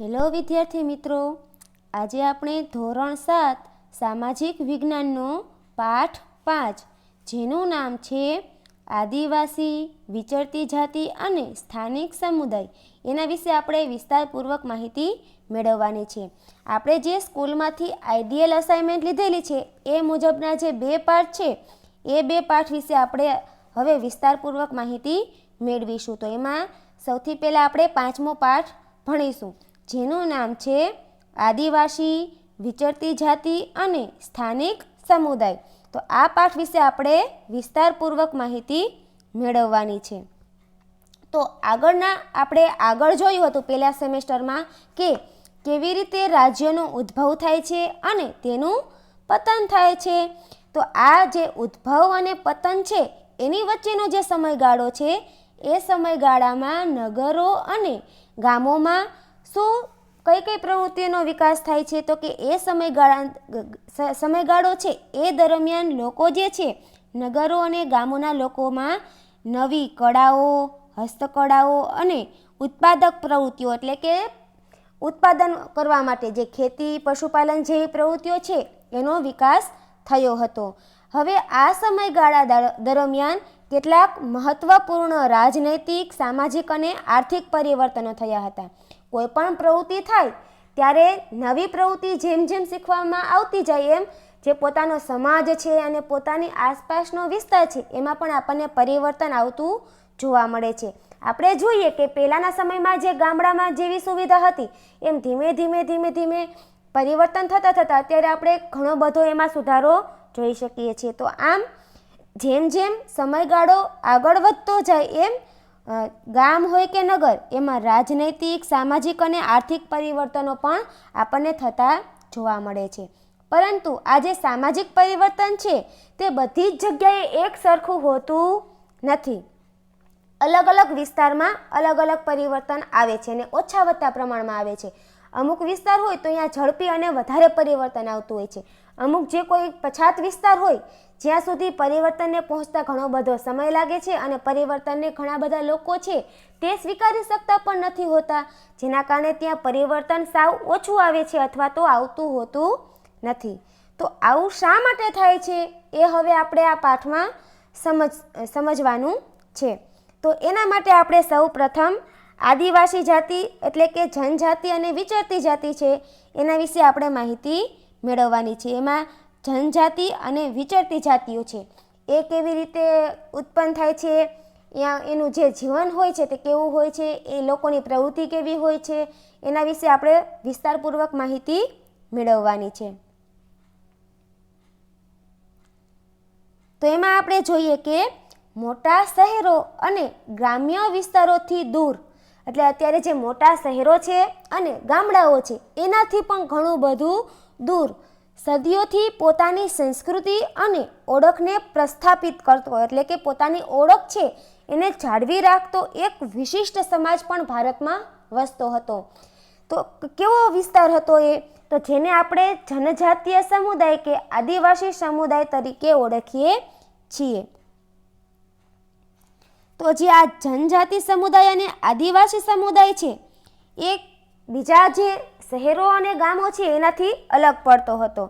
Hello વિદ્યાર્થી મિત્રો, આજે આપણે ધોરણ સાત સામાજિક વિજ્ઞાનનો પાઠ પાંચ, જેનું નામ છે આદિવાસી, વિચરતી જાતિ અને સ્થાનિક સમુદાય. એના વિશે આપણે વિસ્તારપૂર્વક માહિતી મેળવવાની છે. આપણે જે સ્કૂલમાંથી આઈડિયલ અસાઇનમેન્ટ લીધેલી છે, એ મુજબના જે બે પાઠ છે, એ બે પાઠ વિશે આપણે હવે વિસ્તારપૂર્વક માહિતી મેળવીશું. તો એમાં સૌથી પહેલાં આપણે પાંચમો પાઠ ભણીશું. જેનું નામ છે આદિવાસી, વિચરતી જાતિ અને સ્થાનિક સમુદાય. તો આ પાઠ વિશે આપણે વિસ્તારપૂર્વક માહિતી મેળવવાની છે. તો આગળના આપણે આગળ જોયું હતું પહેલા સેમેસ્ટરમાં કે કેવી રીતે રાજ્યનો ઉદ્ભવ થાય છે અને તેનું પતન થાય છે. તો આ જે ઉદ્ભવ અને પતન છે, એની વચ્ચેનો જે સમયગાળો છે, એ સમયગાળામાં નગરો અને ગામોમાં શું કઈ કઈ પ્રવૃત્તિઓનો વિકાસ થાય છે? તો કે એ સમયગાળા સમયગાળો છે એ દરમિયાન લોકો જે છે, નગરો અને ગામોના લોકોમાં નવી કળાઓ, હસ્તકળાઓ અને ઉત્પાદક પ્રવૃત્તિઓ એટલે કે ઉત્પાદન કરવા માટે જે ખેતી, પશુપાલન જેવી પ્રવૃત્તિઓ છે, એનો વિકાસ થયો હતો. હવે આ સમયગાળા દરમિયાન કેટલાક મહત્વપૂર્ણ રાજનૈતિક, સામાજિક અને આર્થિક પરિવર્તનો થયા હતા. કોઈ પણ પ્રવૃત્તિ થાય, ત્યારે નવી પ્રવૃત્તિ જેમ જેમ શીખવામાં આવતી જાય એમ, જે પોતાનો સમાજ છે અને પોતાની આસપાસનો વિસ્તાર છે, એમાં પણ આપણને પરિવર્તન આવતું જોવા મળે છે. આપણે જોઈએ કે પહેલાંના સમયમાં જે ગામડામાં જેવી સુવિધા હતી, એમ ધીમે ધીમે ધીમે ધીમે પરિવર્તન થતાં થતાં અત્યારે આપણે ઘણો બધો એમાં સુધારો જોઈ શકીએ છીએ. તો આમ, જેમ જેમ સમયગાળો આગળ વધતો જાય એમ ગામ હોય કે નગર, એમાં રાજનૈતિક, સામાજિક અને આર્થિક પરિવર્તનો પણ આપણને થતા જોવા મળે છે. પરંતુ આ જે સામાજિક પરિવર્તન છે તે બધી જ જગ્યાએ એક સરખું હોતું નથી. અલગ અલગ વિસ્તારમાં અલગ અલગ પરિવર્તન આવે છે અને ઓછા વધતા પ્રમાણમાં આવે છે. અમુક વિસ્તાર હોય તો અહીંયા ઝડપી અને વધારે પરિવર્તન આવતું હોય છે. અમુક જે કોઈ પછાત વિસ્તાર હોય, જ્યાં સુધી પરિવર્તનને પહોંચતા ઘણો બધો સમય લાગે છે અને પરિવર્તનને ઘણા બધા લોકો છે, તે સ્વીકારી શકતા પણ નથી હોતા. જેના કારણે ત્યાં પરિવર્તન સાવ ઓછું આવે છે અથવા તો આવતું હોતું નથી. તો આવું શા માટે થાય છે, એ હવે આપણે આ પાઠમાં સમજ, સમજવાનું છે. તો એના માટે આપણે સૌ પ્રથમ આદિવાસી જાતિ એટલે કે જનજાતિ અને વિચરતી જાતિ છે, એના વિશે આપણે માહિતી મેળવવાની છે. એમાં જનજાતિ અને વિચરતી જાતિઓ છે. એ કેવી રીતે ઉત્પન્ન થાય છે? યા એનું જે જીવન હોય છે તે કેવું હોય છે? એ લોકોની પ્રવૃત્તિ કેવી હોય છે? એના વિશે આપણે વિસ્તારપૂર્વક માહિતી મેળવવાની છે. તો એમાં આપણે જોઈએ કે મોટા શહેરો અને ગ્રામ્ય વિસ્તારોથી દૂર એટલે અત્યારે જે મોટા શહેરો છે અને ગામડાઓ છે, એનાથી પણ ઘણું બધું દૂર. સદીઓથી પોતાની સંસ્કૃતિ અને ઓળખને પ્રસ્થાપિત કરતો એટલે કે પોતાની ઓળખ છે, એને જાળવી રાખતો એક વિશિષ્ટ સમાજ પણ ભારતમાં વસતો હતો. તો કેવો વિસ્તાર હતો એ? તો જેને આપણે જનજાતીય સમુદાય કે આદિવાસી સમુદાય તરીકે ઓળખીએ છીએ. તો જે આ જનજાતિ સમુદાય અને આદિવાસી સમુદાય છે, એ બીજા જે શહેરો અને ગામો છે, એનાથી અલગ પડતો હતો.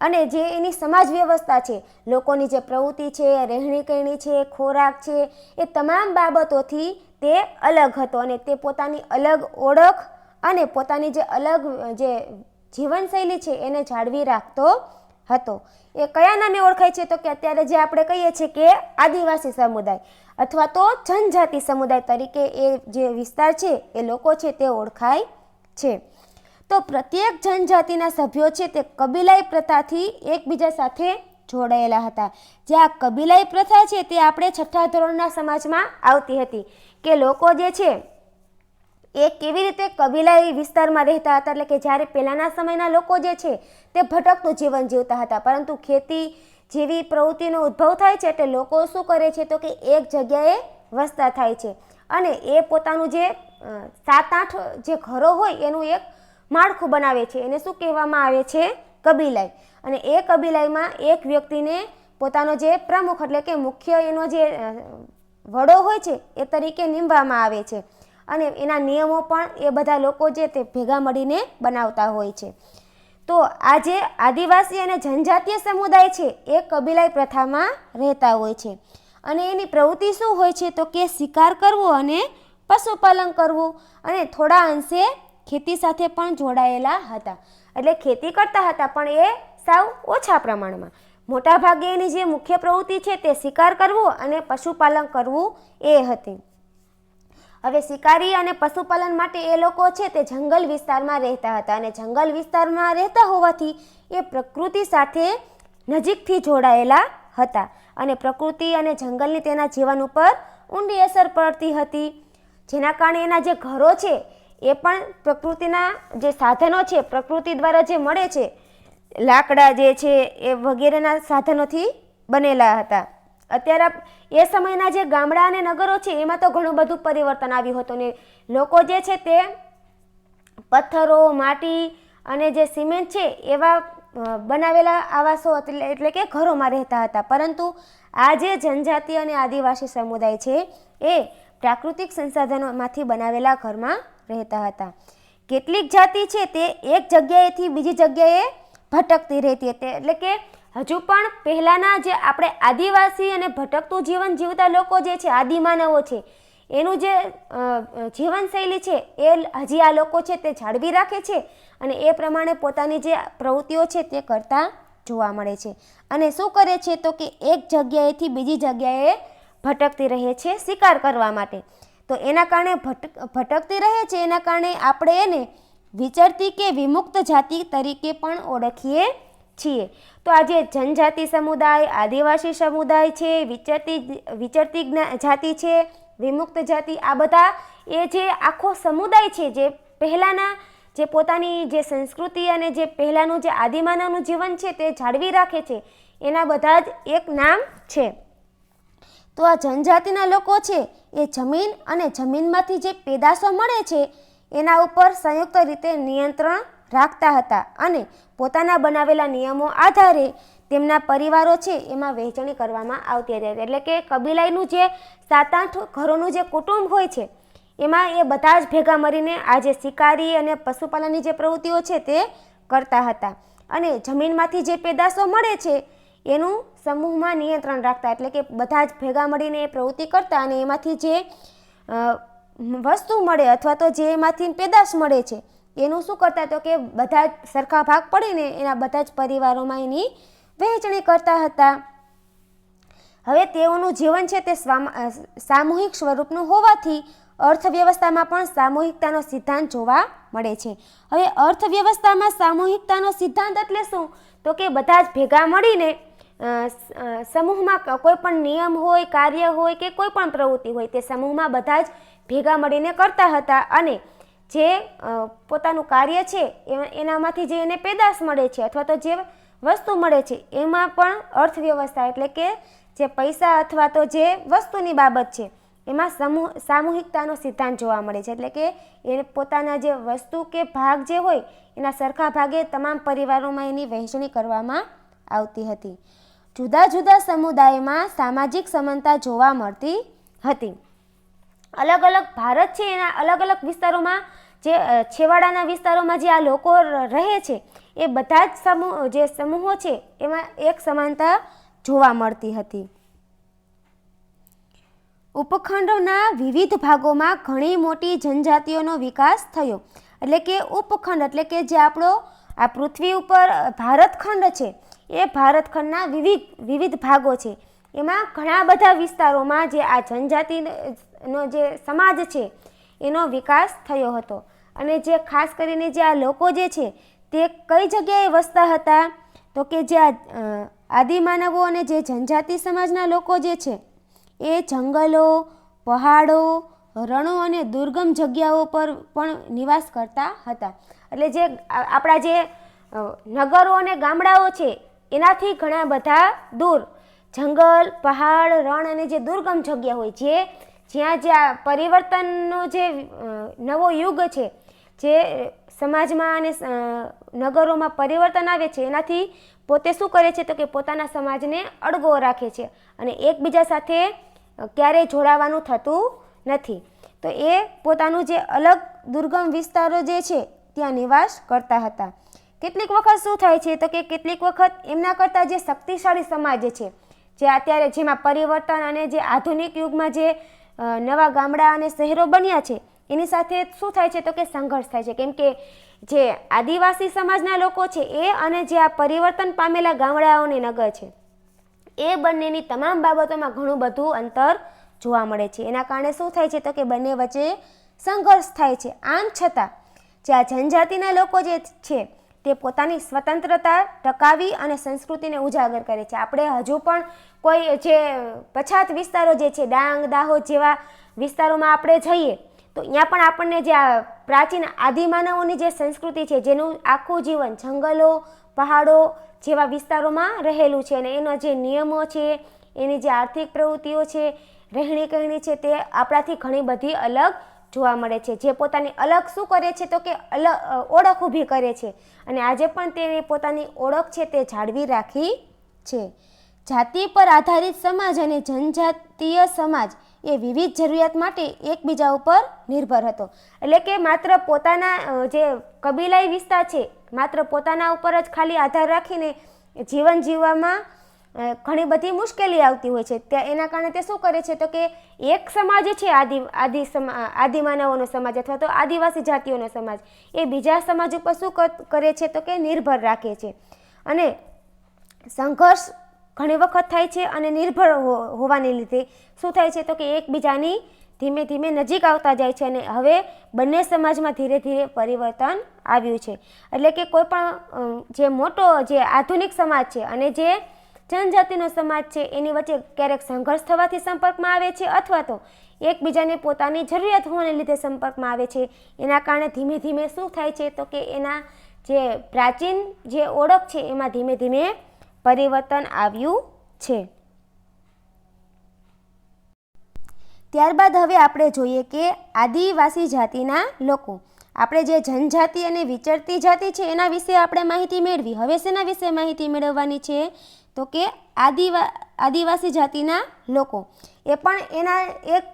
અને જે એની સમાજ વ્યવસ્થા છે, લોકોની જે પ્રવૃત્તિ છે રહેણી કહેણી છે, ખોરાક છે, એ તમામ બાબતોથી તે અલગ હતો અને તે પોતાની અલગ ઓળખ અને પોતાની જે અલગ જે જીવનશૈલી છે, એને જાળવી રાખતો હતો. એ કયા નામે ઓળખાય છે? તો કે અત્યારે જે આપણે કહીએ છીએ કે આદિવાસી સમુદાય અથવા તો જનજાતિ સમુદાય તરીકે એ જે વિસ્તાર છે, એ લોકો છે તે ઓળખાય છે. તો પ્રત્યેક જનજાતિના સભ્યો છે તે કબીલાઈ પ્રથાથી એકબીજા સાથે જોડાયેલા હતા. જે આ કબીલાઈ પ્રથા છે તે આપણે છઠ્ઠા ધોરણના સમાજમાં આવતી હતી કે લોકો જે છે એ કેવી રીતે કબીલાઈ વિસ્તારમાં રહેતા હતા? એટલે કે જ્યારે પહેલાંના સમયના લોકો જે છે, તે ભટકતું જીવન જીવતા હતા. પરંતુ ખેતી જેવી પ્રવૃત્તિનો ઉદ્ભવ થાય છે, એટલે લોકો શું કરે છે તો કે એક જગ્યાએ વસતા થાય છે. અને એ પોતાનું જે સાત આઠ જે ઘરો હોય, એનું એક માળખું બનાવે છે. એને શું કહેવામાં આવે છે? કબીલાઈ. અને એ કબીલાઈમાં એક વ્યક્તિને પોતાનો જે પ્રમુખ એટલે કે મુખ્ય એનો જે વડો હોય છે, એ તરીકે નીમવામાં આવે છે. અને એના નિયમો પણ એ બધા લોકો જે તે ભેગા મળીને બનાવતા હોય છે. તો આ જે આદિવાસી અને જનજાતીય સમુદાય છે એ કબીલાઈ પ્રથામાં રહેતા હોય છે. અને એની પ્રવૃત્તિ શું હોય છે તો કે શિકાર કરવો અને પશુપાલન કરવું અને થોડા અંશે ખેતી સાથે પણ જોડાયેલા હતા. એટલે ખેતી કરતા હતા પણ એ સાવ ઓછા પ્રમાણમાં. મોટાભાગે એની જે મુખ્ય પ્રવૃત્તિ છે તે શિકાર કરવો અને પશુપાલન કરવું એ હતી. હવે શિકારી અને પશુપાલન માટે એ લોકો છે તે જંગલ વિસ્તારમાં રહેતા હતા અને જંગલ વિસ્તારમાં રહેતા હોવાથી એ પ્રકૃતિ સાથે નજીકથી જોડાયેલા હતા અને પ્રકૃતિ અને જંગલની તેના જીવન ઉપર ઊંડી અસર પડતી હતી. જેના કારણે એના જે ઘરો છે, એ પણ પ્રકૃતિના જે સાધનો છે, પ્રકૃતિ દ્વારા જે મળે છે, લાકડા જે છે, એ વગેરેના સાધનોથી બનેલા હતા. અત્યારે એ સમયના જે ગામડા અને નગરો છે, એમાં તો ઘણું બધું પરિવર્તન આવ્યું હતું ને લોકો જે છે તે પથ્થરો, માટી અને જે સિમેન્ટ છે, એવા બનાવેલા આવાસો એટલે કે ઘરોમાં રહેતા હતા. પરંતુ આ જે જનજાતિ અને આદિવાસી સમુદાય છે, એ પ્રાકૃતિક સંસાધનોમાંથી બનાવેલા ઘરમાં રહેતા હતા. કેટલીક જાતિ છે તે એક જગ્યાએથી બીજી જગ્યાએ ભટકતી રહેતી હતી. એટલે કે હજુ પણ પહેલાંના જે આપણે આદિવાસી અને ભટકતું જીવન જીવતા લોકો જે છે આદિમાનવો છે, એનું જે જીવનશૈલી છે, એ હજી આ લોકો છે તે જાળવી રાખે છે અને એ પ્રમાણે પોતાની જે પ્રવૃત્તિઓ છે તે કરતા જોવા મળે છે. અને શું કરે છે તો કે એક જગ્યાએથી બીજી જગ્યાએ ભટકતી રહે છે શિકાર કરવા માટે. તો એના કારણે ભટક ભટકતી રહે છે, એના કારણે આપણે એને વિચરતી કે વિમુક્ત જાતિ તરીકે પણ ઓળખીએ છીએ. તો આજે જનજાતિ સમુદાય, આદિવાસી સમુદાય છે, વિચરતી વિચરતી જાતિ છે, વિમુક્ત જાતિ, આ બધા એ જે આખો સમુદાય છે, જે પહેલાંના જે પોતાની જે સંસ્કૃતિ અને જે પહેલાંનું જે આદિમાનવનું જીવન છે, તે જાળવી રાખે છે, એના બધા જ એક નામ છે. તો આ જનજાતિના લોકો છે, એ જમીન અને જમીનમાંથી જે પેદાશો મળે છે, એના ઉપર સંયુક્ત રીતે નિયંત્રણ રાખતા હતા અને પોતાના બનાવેલા નિયમો આધારે તેમના પરિવારો છે એમાં વહેંચણી કરવામાં આવતી હતી. એટલે કે કબીલાઈનું જે સાત આઠ ઘરોનું જે કુટુંબ હોય છે, એમાં એ બધા જ ભેગા મળીને આજે શિકારી અને પશુપાલનની જે પ્રવૃત્તિઓ છે તે કરતા હતા. અને જમીનમાંથી જે પેદાશો મળે છે, એનું સમૂહમાં નિયંત્રણ રાખતા. એટલે કે બધા જ ભેગા મળીને એ પ્રવૃત્તિ કરતા અને એમાંથી જે વસ્તુ મળે અથવા તો જે એમાંથી પેદાશ મળે છે એનું શું કરતા તો કે બધા જ સરખા ભાગ પડીને એના બધા જ પરિવારોમાં એની વહેંચણી કરતા હતા. હવે તેઓનું જીવન છે તે સામૂહિક સ્વરૂપનું હોવાથી અર્થવ્યવસ્થામાં પણ સામૂહિકતાનો સિદ્ધાંત જોવા મળે છે. હવે અર્થવ્યવસ્થામાં સામૂહિકતાનો સિદ્ધાંત એટલે શું? તો કે બધા જ ભેગા મળીને સમૂહમાં કોઈ પણ નિયમ હોય, કાર્ય હોય કે કોઈ પણ પ્રવૃત્તિ હોય તે સમૂહમાં બધા જ ભેગા મળીને કરતા હતા અને જે પોતાનું કાર્ય છે એનામાંથી જે એને પેદાશ મળે છે અથવા તો જે વસ્તુ મળે છે, એમાં પણ અર્થવ્યવસ્થા એટલે કે જે પૈસા અથવા તો જે વસ્તુની બાબત છે, એમાં સમૂહ સામૂહિકતાનો સિદ્ધાંત જોવા મળે છે. એટલે કે એ પોતાના જે વસ્તુ કે ભાગ જે હોય, એના સરખા ભાગે તમામ પરિવારોમાં એની વહેંચણી કરવામાં આવતી હતી. જુદા જુદા સમુદાયમાં સામાજિક સમાનતા જોવા મળતી હતી. અલગ અલગ ભારત છે એના અલગ અલગ વિસ્તારોમાં જે છેવાડાના વિસ્તારોમાં જે આ લોકો રહે છે, એ બધા જ સમૂહ, જે સમૂહો છે, એમાં એક સમાનતા જોવા મળતી હતી. ઉપખંડોના વિવિધ ભાગોમાં ઘણી મોટી જનજાતિઓનો વિકાસ થયો. એટલે કે ઉપખંડ, એટલે કે જે આપણો, આ પૃથ્વી ઉપર ભારતખંડ છે, એ ભારતખંડના વિવિધ વિવિધ ભાગો છે. એમાં ઘણા બધા વિસ્તારોમાં જે આ જનજાતિનો જે સમાજ છે, એનો વિકાસ થયો હતો. અને જે ખાસ કરીને જે આ લોકો જે છે, તે કઈ જગ્યાએ વસતા હતા? તો કે જે આદિમાનવો અને જે જનજાતિ સમાજના લોકો જે છે, એ જંગલો, પહાડો, રણો અને દુર્ગમ જગ્યાઓ પર પણ નિવાસ કરતા હતા. એટલે જે આપણા જે નગરો અને ગામડાઓ છે, એનાથી ઘણા બધા દૂર જંગલ, પહાડ, રણ અને જે દુર્ગમ જગ્યા હોય, જે જ્યાં જ્યાં પરિવર્તનનો જે નવો યુગ છે, જે સમાજમાં અને નગરોમાં પરિવર્તન આવે છે, એનાથી પોતે શું કરે છે તો કે પોતાના સમાજને અડગો રાખે છે અને એકબીજા સાથે ક્યારેય જોડાવાનું થતું નથી. તો એ પોતાનું જે અલગ દુર્ગમ વિસ્તારો જે છે, ત્યાં નિવાસ કરતા હતા. કેટલીક વખત શું થાય છે તો કે કેટલીક વખત એમના કરતાં જે શક્તિશાળી સમાજ છે, જે અત્યારે જેમાં પરિવર્તન અને જે આધુનિક યુગમાં જે નવા ગામડા અને શહેરો બન્યા છે. એની સાથે શું થાય છે તો કે સંઘર્ષ થાય છે. કેમ કે જે આદિવાસી સમાજના લોકો છે એ અને જે આ પરિવર્તન પામેલા ગામડાઓની નગર છે, એ બંનેની તમામ બાબતોમાં ઘણું બધું અંતર જોવા મળે છે. એના કારણે શું થાય છે તો કે બંને વચ્ચે સંઘર્ષ થાય છે. આમ છતાં, જે આ જનજાતિના લોકો જે છે તે પોતાની સ્વતંત્રતા ટકાવી અને સંસ્કૃતિને ઉજાગર કરે છે. આપણે હજુ પણ કોઈ જે પછાત વિસ્તારો જે છે, ડાંગ, દાહોદ જેવા વિસ્તારોમાં આપણે જઈએ, તો અહીંયા પણ આપણને જે આ પ્રાચીન આદિમાનવોની જે સંસ્કૃતિ છે, જેનું આખું જીવન જંગલો, પહાડો જેવા વિસ્તારોમાં રહેલું છે અને એના જે નિયમો છે, એની જે આર્થિક પ્રવૃત્તિઓ છે રહેણી કહેણી છે, તે આપણાથી ઘણી બધી અલગ જોવા મળે છે. જે પોતાની અલગ શું કરે છે તો કે અલગ ઓળખ ઊભી કરે છે. અને આજે પણ તેને પોતાની ઓળખ છે તે જાળવી રાખી છે. જાતિ પર આધારિત સમાજ અને જનજાતીય સમાજ એ વિવિધ જરૂરિયાત માટે એકબીજા ઉપર નિર્ભર હતો. એટલે કે માત્ર પોતાના જે કબીલાઈ વિસ્તાર છે, માત્ર પોતાના ઉપર જ ખાલી આધાર રાખીને જીવન જીવવામાં ઘણી બધી મુશ્કેલી આવતી હોય છે. ત્યાં એના કારણે તે શું કરે છે તો કે એક સમાજ છે આદિ આદિ સમા આદિમાનવોનો સમાજ અથવા તો આદિવાસી જાતિઓનો સમાજ. એ બીજા સમાજ ઉપર શું કર- કરે છે તો કે નિર્ભર રાખે છે. અને સંઘર્ષ ઘણી વખત થાય છે અને નિર્ભર હોવાને લીધે શું થાય છે તો કે એકબીજાની ધીમે ધીમે નજીક આવતા જાય છે અને હવે બંને સમાજમાં ધીરે ધીરે પરિવર્તન આવ્યું છે. એટલે કે કોઈ પણ જે મોટો, જે આધુનિક સમાજ છે અને જે જનજાતિનો સમાજ છે, એની વચ્ચે ક્યારેક સંઘર્ષ થવાથી સંપર્કમાં આવે છે અથવા તો એકબીજાને પોતાની જરૂરિયાત હોવાને લીધે સંપર્કમાં આવે છે. એના કારણે ધીમે ધીમે શું થાય છે તો કે એના જે પ્રાચીન જે ઓળખ છે, એમાં ધીમે ધીમે પરિવર્તન આવ્યું છે. ત્યારબાદ હવે આપણે જોઈએ કે આદિવાસી જાતિના લોકો આપણે જે જનજાતિ અને વિચરતી જાતિ છે, એના વિશે આપણે માહિતી મેળવી. હવે શેના વિશે માહિતી મેળવવાની છે? તો કે આદિવા, આદિવાસી જાતિના લોકો. એ પણ એના એક,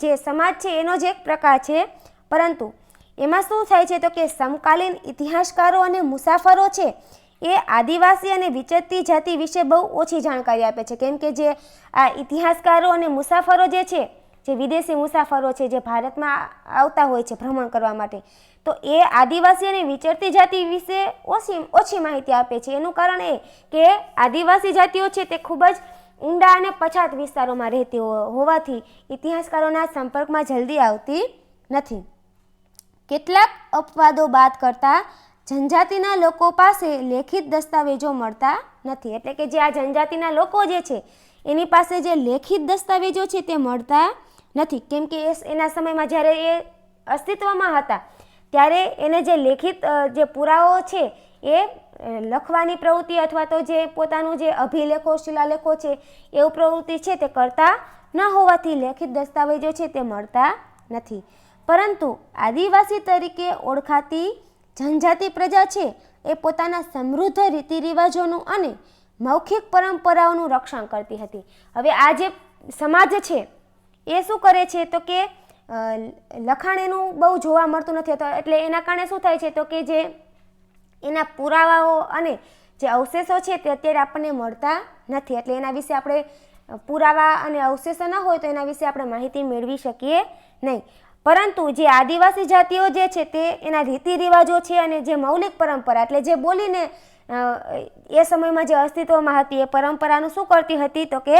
જે સમાજ છે, એનો જ એક પ્રકાર છે. પરંતુ એમાં શું થાય છે? તો કે સમકાલીન ઇતિહાસકારો અને મુસાફરો છે, એ આદિવાસી અને વિચરતી જાતિ વિશે બહુ ઓછી જાણકારી આપે છે. કેમ કે જે આ ઇતિહાસકારો અને મુસાફરો જે છે જે વિદેશી મુસાફરો છે, જે ભારતમાં આવતા હોય છે ભ્રમણ કરવા માટે, તો એ આદિવાસી અને વિચરતી જાતિ વિશે ઓછી ઓછી માહિતી આપે છે. એનું કારણ એ કે આદિવાસી જાતિઓ છે તે ખૂબ જ ઊંડા અને પછાત વિસ્તારોમાં રહેતી હોવાથી ઇતિહાસકારોના સંપર્કમાં જલ્દી આવતી નથી. કેટલાક અપવાદો બાદ કરતાં જનજાતિના લોકો પાસે લેખિત દસ્તાવેજો મળતા નથી. એટલે કે જે આ જનજાતિના લોકો જે છે, એની પાસે જે લેખિત દસ્તાવેજો છે તે મળતા નથી. કેમ કે એ એના સમયમાં જ્યારે એ અસ્તિત્વમાં હતા, ત્યારે એને જે લેખિત જે પુરાવો છે, એ લખવાની પ્રવૃત્તિ અથવા તો જે પોતાનું જે અભિલેખો, શિલાલેખો છે એવું પ્રવૃત્તિ છે તે કરતા ન હોવાથી લેખિત દસ્તાવેજો છે તે મળતા નથી. પરંતુ આદિવાસી તરીકે ઓળખાતી જનજાતિ પ્રજા છે, એ પોતાના સમૃદ્ધ રીતિ રિવાજોનું અને મૌખિક પરંપરાઓનું રક્ષણ કરતી હતી. હવે આ જે સમાજ છે એ શું કરે છે તો કે લખાણ એનું બહુ જોવા મળતું નથી તો એટલે એના કારણે શું થાય છે તો કે જે એના પુરાવાઓ અને જે અવશેષો છે તે અત્યારે આપણને મળતા નથી. એટલે એના વિશે આપણે પુરાવા અને અવશેષો ન હોય તો એના વિશે આપણે માહિતી મેળવી શકીએ નહીં. પરંતુ જે આદિવાસી જાતિઓ જે છે તે એના રીતિ રિવાજો છે અને જે મૌલિક પરંપરા એટલે જે બોલીને એ સમયમાં જે અસ્તિત્વમાં હતી, એ પરંપરાનું શું કરતી હતી તો કે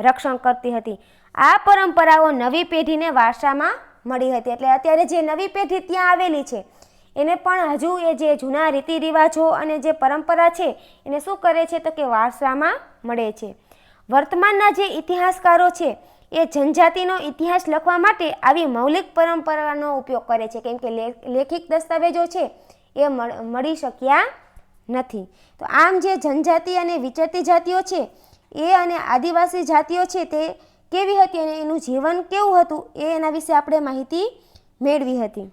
રક્ષણ કરતી હતી. આ પરંપરાઓ નવી પેઢીને વારસામાં મળી હતી. એટલે અત્યારે જે નવી પેઢી ત્યાં આવેલી છે, એને પણ હજુ એ જે જૂના રીતિ રિવાજો અને જે પરંપરા છે, એને શું કરે છે તો કે વારસામાં મળે છે. વર્તમાનના જે ઇતિહાસકારો છે, એ જનજાતિનો ઇતિહાસ લખવા માટે આવી મૌલિક પરંપરાનો ઉપયોગ કરે છે. કેમ કે લે- લેખિત દસ્તાવેજો છે, એ મળી શક્યા નથી. તો આમ જે જનજાતિ અને વિચરતી જાતિઓ છે એ અને આદિવાસી જાતિઓ છે તે કેવી હતી અને એનું જીવન કેવું હતું એ એના વિશે આપણે માહિતી મેળવી હતી.